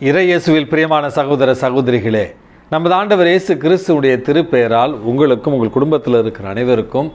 இறையேசுவில் பிரியமான சகோதர சகோதரிகளே நமது ஆண்டவர் இயேசு கிறிஸ்துவுடைய திருப்பெயரால் உங்களுக்கும் உங்கள் குடும்பத்தில் இருக்கிற அனைவருக்கும்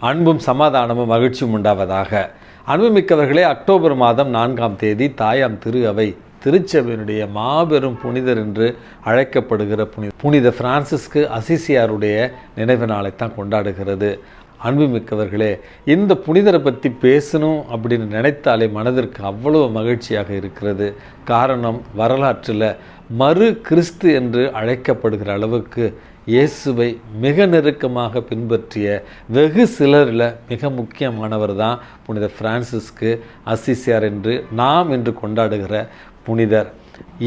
அன்பும் சமாதானமும் மகிழ்ச்சியும் உண்டாவதாக. அன்புமிக்கவர்களே அக்டோபர் மாதம் நான்காம் தேதி தாயாம் திரு அவை திருச்சபையினுடைய மாபெரும் புனிதர் என்று அழைக்கப்படுகிற புனித புனித பிரான்சிஸ்கு அசிசியாருடைய நினைவு நாளைத்தான் கொண்டாடுகிறது. அன்புமிக்கவர்களே இந்த புனிதரை பற்றி பேசணும் அப்படின்னு நினைத்தாலே மனதிற்கு அவ்வளவு மகிழ்ச்சியாக இருக்கிறது. காரணம் வரலாற்றில் மறு கிறிஸ்து என்று அழைக்கப்படுகிற அளவுக்கு இயேசுவை மிக நெருக்கமாக பின்பற்றிய வெகு சிலரில் மிக முக்கியமானவர் தான் புனித பிரான்சிஸ்க்கு அசிசியார் என்று நாம் என்று கொண்டாடுகிற புனிதர்.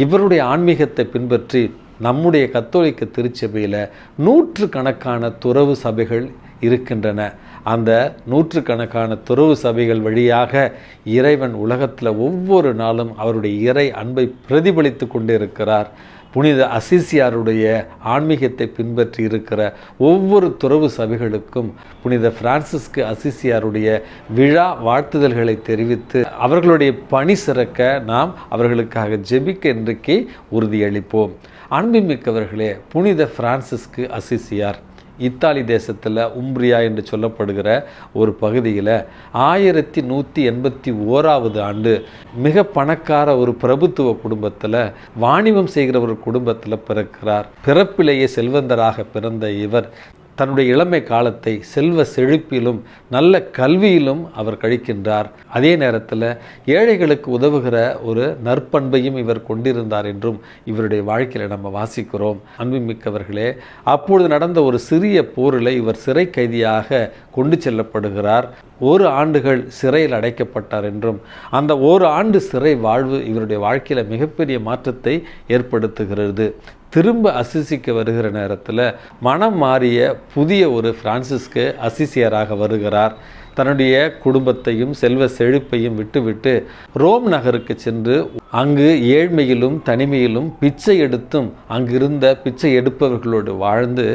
இவருடைய ஆன்மீகத்தை பின்பற்றி நம்முடைய கத்தோலிக்க திருச்சபையில் நூற்று கணக்கான துறவு சபைகள் இருக்கின்றன. அந்த நூற்றுக்கணக்கான துறவு சபைகள் வழியாக இறைவன் உலகத்தில் ஒவ்வொரு நாளும் அவருடைய இறை அன்பை பிரதிபலித்து கொண்டிருக்கிறார். புனித அசிசியாருடைய ஆன்மீகத்தை பின்பற்றி இருக்கிற ஒவ்வொரு துறவு சபைகளுக்கும் புனித பிரான்சிஸ்கு அசிசியாருடைய விழா வாழ்த்துதல்களை தெரிவித்து அவர்களுடைய பணி சிறக்க நாம் அவர்களுக்காக ஜெபிக்க இன்றைக்கு உறுதியளிப்போம். அன்புமிக்கவர்களே புனித பிரான்சிஸ்கு அசிசியார் இத்தாலி தேசத்தில் உம்ப்ரியா என்று சொல்லப்படுகிற ஒரு பகுதியில் ஆயிரத்தி நூற்றி எண்பத்தி ஓராவது ஆண்டு மிக பணக்கார ஒரு பிரபுத்துவ குடும்பத்தில் வாணிபம் செய்கிற ஒரு குடும்பத்தில் பிறக்கிறார். பிறப்பிலேயே செல்வந்தராக பிறந்த இவர் தன்னுடைய இளமை காலத்தை செல்வ செழிப்பிலும் நல்ல கல்வியிலும் அவர் கழிக்கின்றார். அதே நேரத்தில் ஏழைகளுக்கு உதவுகிற ஒரு நற்பண்பையும் இவர் கொண்டிருந்தார் என்றும் இவருடைய வாழ்க்கையில் நம்ம வாசிக்கிறோம். அன்புமிக்கவர்களே அப்பொழுது நடந்த ஒரு சிறிய போரில் இவர் சிறை கைதியாக கொண்டு செல்லப்படுகிறார். ஒரு ஆண்டுகள் சிறையில் அடைக்கப்பட்டார் என்றும் அந்த ஒரு ஆண்டு சிறை வாழ்வு இவருடைய வாழ்க்கையில் மிகப்பெரிய மாற்றத்தை ஏற்படுத்துகிறது. திரும்ப அசிசிக்கு வருகிற நேரத்தில் மனம் மாறிய புதிய ஒரு பிரான்சிஸ்க்கு அசிசியராக வருகிறார். தன்னுடைய குடும்பத்தையும் செல்வ செழிப்பையும் விட்டுவிட்டு ரோம் நகருக்கு சென்று அங்கு ஏழ்மையிலும் தனிமையிலும் பிச்சை எடுத்தும் அங்கிருந்த பிச்சை எடுப்பவர்களோடு வாழ்ந்து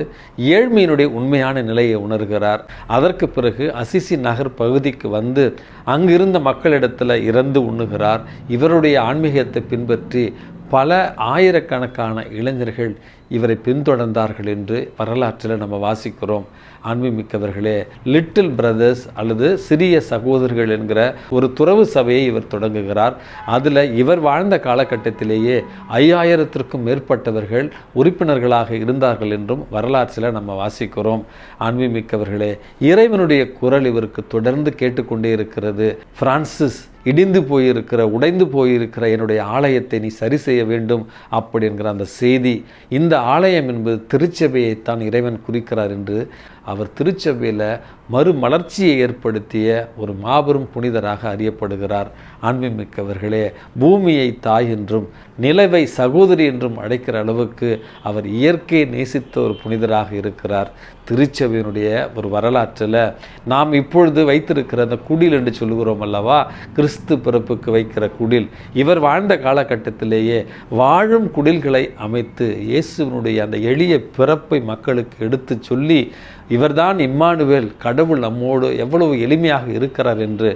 ஏழ்மையினுடைய உண்மையான நிலையை உணர்கிறார். அதற்கு பிறகு அசிசி நகர் பகுதிக்கு வந்து அங்கிருந்த மக்களிடத்தில் இறந்து உண்ணுகிறார். இவருடைய ஆன்மீகத்தை பின்பற்றி பல ஆயிரக்கணக்கான இளைஞர்கள் இவரை பின்தொடர்ந்தார்கள் என்று வரலாற்றில் நம்ம வாசிக்கிறோம். அன்புமிக்கவர்களே லிட்டில் பிரதர்ஸ் அல்லது சிறிய சகோதரர்கள் என்கிற ஒரு துறவு சபையை இவர் தொடங்குகிறார். அதில் இவர் வாழ்ந்த காலகட்டத்திலேயே ஐயாயிரத்திற்கும் மேற்பட்டவர்கள் உறுப்பினர்களாக இருந்தார்கள் என்றும் வரலாற்றில் நம்ம வாசிக்கிறோம். அன்புமிக்கவர்களே இறைவனுடைய குரல் இவருக்கு தொடர்ந்து கேட்டுக்கொண்டே இருக்கிறது. பிரான்சிஸ் இடிந்து போயிருக்கிற உடைந்து போயிருக்கிற என்னுடைய ஆலயத்தை நீ சரி செய்ய வேண்டும் அப்படி என்கிற அந்த செய்தி இந்த ஆலயம் என்பது திருச்சபையைத்தான் இறைவன் குறிக்கிறார் என்று அவர் திருச்சபையில் மறுமலர்ச்சியை ஏற்படுத்திய ஒரு மாபெரும் புனிதராக அறியப்படுகிறார். அன்புமிக்கவர்களே பூமியை தாய் என்றும் நிலவை சகோதரி என்றும் அழைக்கிற அளவுக்கு அவர் இயற்கையை நேசித்த ஒரு புனிதராக இருக்கிறார். திருச்சபையினுடைய ஒரு வரலாற்றில் நாம் இப்பொழுது வைத்திருக்கிற அந்த குடில் என்று சொல்லுகிறோம் அல்லவா? கிறிஸ்து பிறப்புக்கு வைக்கிற குடில். இவர் வாழ்ந்த காலகட்டத்திலேயே வாழும் குடில்களை அமைத்து இயேசுவினுடைய அந்த எளிய பிறப்பை மக்களுக்கு எடுத்து சொல்லி இவர்தான் இம்மானுவேல் கடவுள் நம்மோடு எவ்வளவு எளிமையாக இருக்கிறார் என்று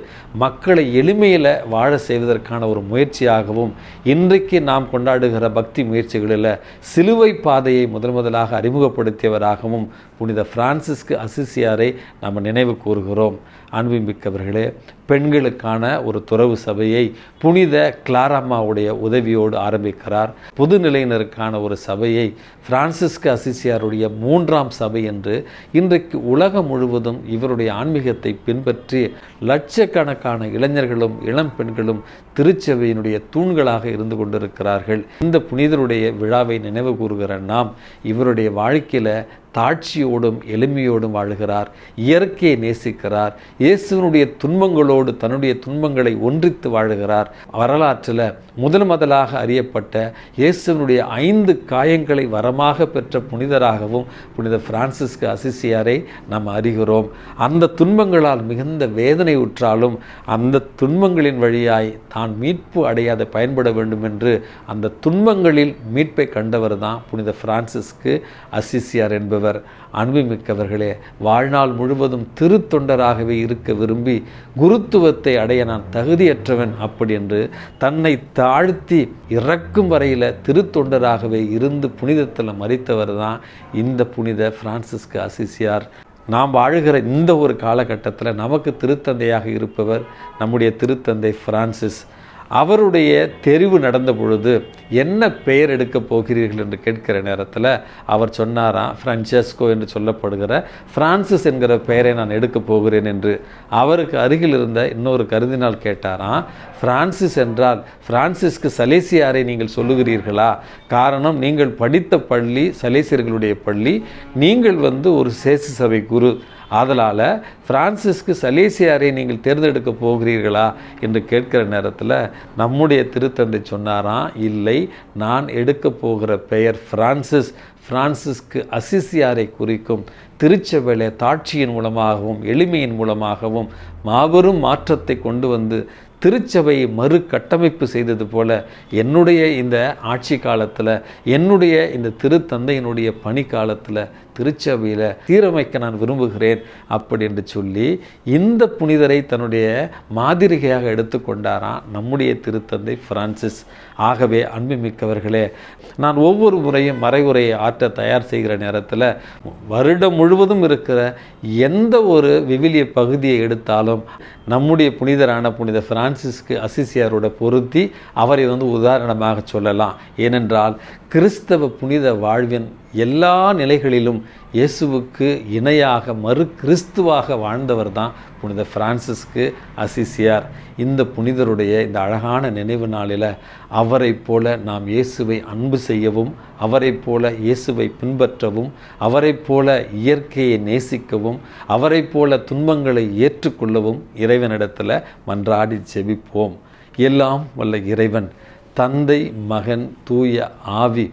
மக்களை எளிமையில் வாழ செய்வதற்கான ஒரு முயற்சியாகவும் இன்றைக்கு நாம் கொண்டாடுகிற பக்தி முயற்சிகளில் சிலுவை பாதையை முதன் முதலாக அறிமுகப்படுத்தியவராகவும் புனித பிரான்சிஸ்கு அசிசியாரை நாம் நினைவு கூறுகிறோம். அன்புமிக்கவர்களே பெண்களுக்கான ஒரு துறவு சபையை புனித கிளாரம்மாவுடைய உதவியோடு ஆரம்பிக்கிறார். பொதுநிலையினருக்கான ஒரு சபையை பிரான்சிஸ்கு அசிசியாருடைய மூன்றாம் சபை என்று இன்றைக்கு உலகம் முழுவதும் இவருடைய ஆன்மீகத்தை பின்பற்றி லட்சக்கணக்கான இளைஞர்களும் இளம் பெண்களும் திருச்சபையினுடைய தூண்களாக இருந்து கொண்டிருக்கிறார்கள். இந்த புனிதருடைய விழாவை நினைவு கூறுகிற நாம் இவருடைய வாழ்க்கையில் தாட்சியோடும் எளிமையோடும் வாழுகிறார் இயற்கையை நேசிக்கிறார் இயேசுவனுடைய துன்பங்களோடு தன்னுடைய துன்பங்களை ஒன்றித்து வாழுகிறார். வரலாற்றில் முதல் முதலாக அறியப்பட்ட இயேசுவனுடைய ஐந்து காயங்களை வரமாக பெற்ற புனிதராகவும் புனித பிரான்சிஸ்கு அசிசியாரை நாம் அறிகிறோம். அந்த துன்பங்களால் மிகுந்த வேதனை உற்றாலும் அந்த துன்பங்களின் வழியாய் தான் மீட்பு அடையாத பயன்பட வேண்டும் என்று அந்த துன்பங்களில் மீட்பை கண்டவர் தான் புனித பிரான்சிஸ்கு அசிசியார் என்பவர். ஆண்டவர் அன்புமிக்கவர்களே வாழ்நாள் முழுவதும் திருத்தொண்டராகவே இருக்க விரும்பி குருத்துவத்தை அடைய நான் தகுதியற்றவன் அப்படி என்று தன்னை தாழ்த்தி இறக்கும் வரையில் திருத்தொண்டராகவே இருந்து புனிதத்தில் மறித்தவர் தான் இந்த புனித பிரான்சிஸ்கு அசிசியார். நாம் வாழுகிற இந்த ஒரு காலகட்டத்தில் நமக்கு திருத்தந்தையாக இருப்பவர் நம்முடைய திருத்தந்தை பிரான்சிஸ். அவருடைய தெரிவு நடந்த பொழுது என்ன பெயர் எடுக்கப் போகிறீர்கள் என்று கேட்கிற நேரத்தில் அவர் சொன்னாராம் ஃப்ரான்செஸ்கோ என்று சொல்லப்படுகிற பிரான்சிஸ் என்கிற பெயரை நான் எடுக்கப் போகிறேன் என்று அவருக்கு அருகில் இருந்த இன்னொரு கருதினால் கேட்டாராம் பிரான்சிஸ் என்றால் பிரான்சிஸ்க்கு சலேசியாரை நீங்கள் சொல்லுகிறீர்களா? காரணம் நீங்கள் படித்த பள்ளி சலேசியர்களுடைய பள்ளி நீங்கள் வந்து ஒரு சேசு சபை குரு ஆதலால் பிரான்சிஸ்க்கு சலேசியாரை நீங்கள் தேர்ந்தெடுக்க போகிறீர்களா என்று கேட்கிற நேரத்தில் நம்முடைய திருத்தந்தை சொன்னாராம் இல்லை நான் எடுக்க போகிற பெயர் பிரான்சிஸ். பிரான்சிஸ்க்கு அசிசியாரை குறிக்கும் திருச்சபையில தாட்சியின் மூலமாகவும் எளிமையின் மூலமாகவும் மாபெரும் மாற்றத்தை கொண்டு வந்து திருச்சபையை மறு கட்டமைப்பு செய்தது போல என்னுடைய இந்த ஆட்சி காலத்தில் என்னுடைய இந்த திருத்தந்தையினுடைய பணி காலத்தில் திருச்சபையில் சீரமைக்க நான் விரும்புகிறேன் அப்படி என்று சொல்லி இந்த புனிதரை தன்னுடைய மாதிரிகையாக எடுத்துக்கொண்டாராம் நம்முடைய திருத்தந்தை பிரான்சிஸ். ஆகவே அன்புமிக்கவர்களே நான் ஒவ்வொரு முறையும் மறைவுரையை ஆற்ற தயார் செய்கிற நேரத்தில் வருடம் முழுவதும் இருக்கிற எந்த ஒரு விவிலிய பகுதியை எடுத்தாலும் நம்முடைய புனிதரான புனித பிரான்சிஸ்க்கு அசிசியாரோட பொருத்தி அவரை வந்து உதாரணமாக சொல்லலாம். ஏனென்றால் கிறிஸ்தவ புனித வாழ்வின் எல்லா நிலைகளிலும் இயேசுவுக்கு இணையாக மறு கிறிஸ்துவாக வாழ்ந்தவர் தான் புனித பிரான்சிஸ்கு அசிசியார். இந்த புனிதருடைய இந்த அழகான நினைவு நாளில் அவரைப் போல நாம் இயேசுவை அன்பு செய்யவும் அவரைப் போல இயேசுவை பின்பற்றவும் அவரைப் போல இயற்கையை நேசிக்கவும் அவரைப் போல துன்பங்களை ஏற்றுக்கொள்ளவும் இறைவனிடத்தில் மன்றாடி செபிப்போம் எல்லாம் வல்ல இறைவன் தந்தை மகன் தூய ஆவி